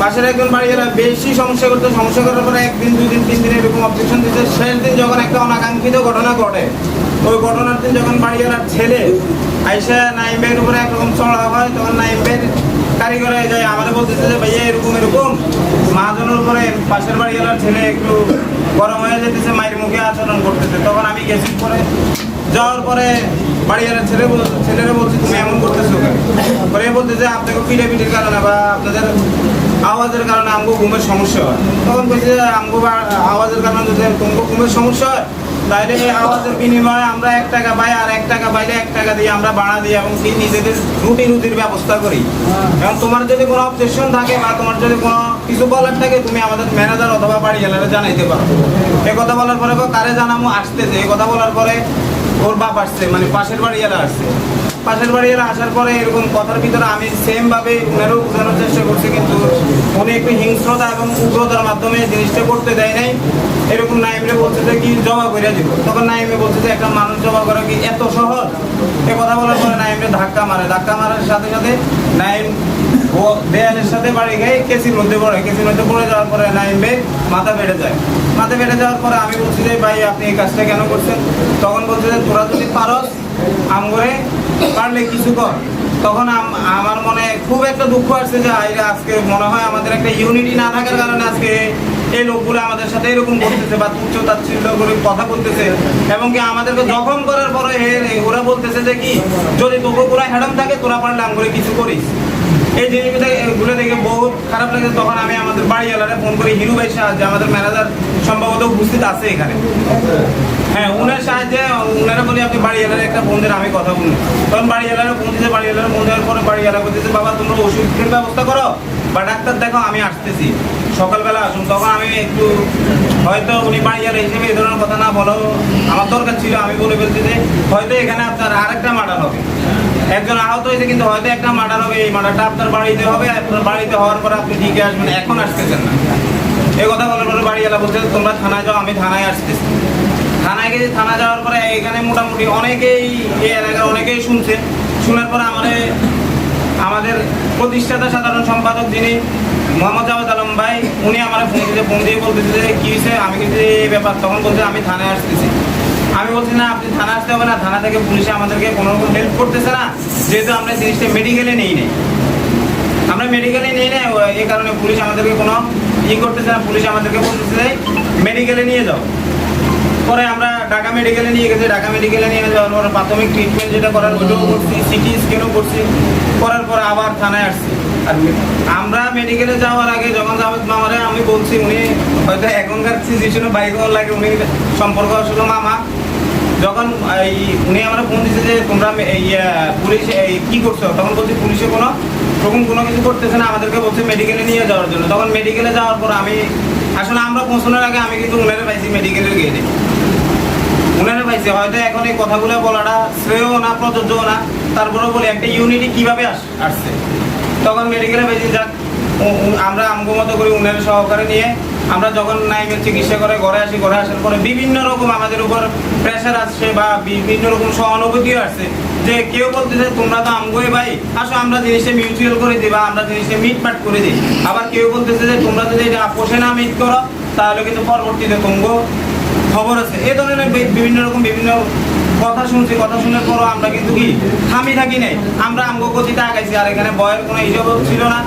পাশের একজন বাড়িওয়ালা বেশি সমস্যা করতে। সমস্যা করার পরে একদিন দুই দিন তিন দিন এরকম অবজেকশন দিতে শেষ দিন যখন একটা অনাকাঙ্ক্ষিত ঘটনা ঘটে, ওই ঘটনার দিন যখন বাড়িওয়ালার ছেলে আইসা নাইমের উপরে একরকম চড়া হয়, তখন নাইমের কারিগরে যায়, আমাদের বলতেছে যে, ভাইয়া, এরকম এরকম। মহাজনের উপরে পাশের বাড়ি বাড়িওয়ালার ছেলে একটু গরম হয়ে যেতেছে, মায়ের মুখে আচরণ করতেছে। তখন আমি গেছি পরে, যাওয়ার পরে বাড়ি বাড়িওয়ালার ছেলে ছেলেরা বলছে, তুমি এমন করতেছো পরে বলতেছে, আপনাকে পিঠে পিঠের কারণে বা আপনাদের আওয়াজের কারণে আমগো ঘুমের সমস্যা হয়। তখন বলছে যে, আমগো আওয়াজের কারণে যদি তোমাকে ঘুমের সমস্যা হয় তাহলে এই আওয়াজের বিনিময়ে আমরা এক টাকা পাই আর এক টাকা পাইলে এক টাকা দিয়ে আমরা ভাড়া দিই এবং কি নিজেদের রুটি রুটির ব্যবস্থা করি। এবং তোমার যদি কোনো অবজেকশন থাকে বা তোমার যদি কোনো কিছু বলার থাকে, তুমি আমাদের ম্যানেজার অথবা বাড়ি গেলে জানাইতে পারো। এই কথা বলার পরে কারে জানামো? আসতেছে। এই কথা বলার পরে ওর বাপ আসছে মানে পাশের বাড়ি এলা আসছে। পাশের বাড়ি আসার পরে এরকম কথার ভিতরে আমি সেম ভাবে উনারও বোঝানোর চেষ্টা করছি, কিন্তু উনি একটু হিংস্রতা এবং উগ্রতার মাধ্যমে জিনিসটা করতে দেয় নাই। এরকম নাইমরে বলছে যে, কি জমা করে দিব? তখন নাইমে বলছে যে, একটা মানুষ জমা করা কি এত সহজ? এ কথা বলার পরে নাইমরে ধাক্কা মারে। ধাক্কা মারার সাথে সাথে নাইম ও দেয়ালের সাথে বাড়ি গিয়ে কেসির মধ্যে পড়ে। কেসির মধ্যে পড়ে যাওয়ার পরে নাইমবে মাথা বেড়ে যায়। মাথা বেড়ে যাওয়ার পরে আমি বলছি যে, ভাই, আপনি এই কাজটা কেন করছেন? তখন বলছে যে, তোরা যদি পারস আম করে পারলে কিছু কর। তখন আমার মনে খুব একটা দুঃখ আসছে যে আজকে মনে হয় আমাদের একটা ইউনিটি না থাকার কারণে আজকে এই লোকগুলো আমাদের সাথে এরকম করতেছে বা তুচ্ছ তাচ্ছিল্য করে কথা বলতেছে। এবং কি আমাদেরকে জখম করার পরে ওরা বলতেছে যে কি, যদি তোকে পুরা হ্যাডম থাকে, তোরা পারলে আম করে কিছু করিস। এই জিনিসগুলো দেখে বহুত খারাপ লাগে। তখন আমি আমাদের বাড়িওয়ালারে ফোন করি হিরু ভাই সাহায্যে, আমাদের ম্যানেজার সম্ভবত উপস্থিত আছে এখানে। হ্যাঁ উনার সাহায্যে উনারা বলি, আপনি বাড়িওয়ালার একটা দেন, আমি কথা বলি। তখন বাড়িওয়ালারা ফোন দিতে বাড়িওয়ালার ফোন দেওয়ার পরে বাড়ি বাড়িওয়ালা বলতেছে, বাবা, তোমরা ওষুধের ব্যবস্থা করো। বা ডাক্তার, দেখো, আমি আসতেছি। সকালবেলা আসুন। তখন আমি একটু, হয়তো উনি বাড়িওয়ালা হিসেবে এই ধরনের কথা না বলো আমার দরকার ছিল। আমি বলে বলছি যে, হয়তো এখানে আপনার আরেকটা মার্ডার হবে। একজন আহত হয়েছে, কিন্তু হয়তো একটা মার্ডার হবে। এই মার্ডারটা আপনার বাড়িতে হবে আপনার বাড়িতে হওয়ার পর আপনি ঠিকই আসবেন, এখন আসতেছেন না। এই কথা বলার পরে বাড়িওয়ালা বলছে, তোমরা থানায় যাও, আমি থানায় আসতেছি। থানায় গেছি থানা যাওয়ার পরে এখানে মোটামুটি অনেকেই এই এলাকার অনেকেই শুনছে। শোনার পরে আমাদের আমাদের প্রতিষ্ঠাতা সাধারণ সম্পাদক যিনি মোহাম্মদ জাভেদ আলম ভাই, উনি আমার ফোন দিয়ে ফোন দিয়ে বলতেছে যে, কী হয়েছে আমি কিন্তু এই ব্যাপার। তখন বলছে, আমি থানায় আসতেছি। আমি বলছি, না, আপনি থানা আসতে হবে না। থানা থেকে পুলিশে আমাদেরকে কোনো রকম হেল্প করতেছে না। যেহেতু আমরা জিনিসটা মেডিকেলে নেই নেই। আমরা মেডিকেলে নেই না এই কারণে পুলিশ আমাদেরকে কোনো ই করতেছে না। পুলিশ আমাদেরকে বলতেছে মেডিকেলে নিয়ে যাও। পরে আমরা ঢাকা মেডিকেলে নিয়ে গেছি, ঢাকা মেডিকেলে নিয়ে যাওয়ার পরে প্রাথমিক ট্রিটমেন্ট যেটা করার ওইটাও করছি সিটি স্ক্যানও করছি, করার পরে আবার থানায় আসছি। আর আমরা মেডিকেলে যাওয়ার আগে যখন জাভেদ মামারে আমি বলছি, উনি হয়তো এখনকার সিচুয়েশনে বাইক লাগে, উনি সম্পর্ক আসলে মামা। যখন এই উনি আমরা ফোন দিচ্ছে যে তোমরা এই পুলিশ এই কি করছ? তখন বলছি, পুলিশে কোনো তখন কোনো কিছু করতেছে না, আমাদেরকে বলছে মেডিকেলে নিয়ে যাওয়ার জন্য। তখন মেডিকেলে যাওয়ার পর আমি আসলে আমরা পৌঁছানোর আগে আমি কিন্তু উনারে পাইছি মেডিকেলের গেটে উনারে পাইছি হয়তো এখন এই কথাগুলো বলাটা শ্রেয় না, প্রযোজ্য না, তারপরেও বলি, একটা ইউনিটি কীভাবে আস- আসছে? তখন মেডিকেলে যাক আমরা আমগো মতো করে উনারে সহকারে নিয়ে, আমরা যখন নাইমের চিকিৎসা করে, ঘরে আসি, ঘরে আসার পরে বিভিন্ন রকম আমাদের উপর প্রেশার আসছে বা বিভিন্ন রকম সহানুভূতিও আসছে। যে কেউ বলতেছে, তোমরা তো আমগোই ভাই, আসো, আমরা জিনিসটা মিউচুয়াল করে দিই বা আমরা জিনিসটা মিটমাট করে দিই। আবার কেউ বলতেছে যে, তোমরা যদি এটা আপোষে না মিট করো, তাহলে কিন্তু পরবর্তীতে তোমগো খবর আছে। এই ধরনের বিভিন্ন রকম বিভিন্ন কথা শুনছি। কথা শোনার পরও আমরা কিন্তু কি থামি থাকি নাই। আমরা আমগো গতিতে আগাইছি, আর এখানে বয়ের কোনো হিসাব ছিল না।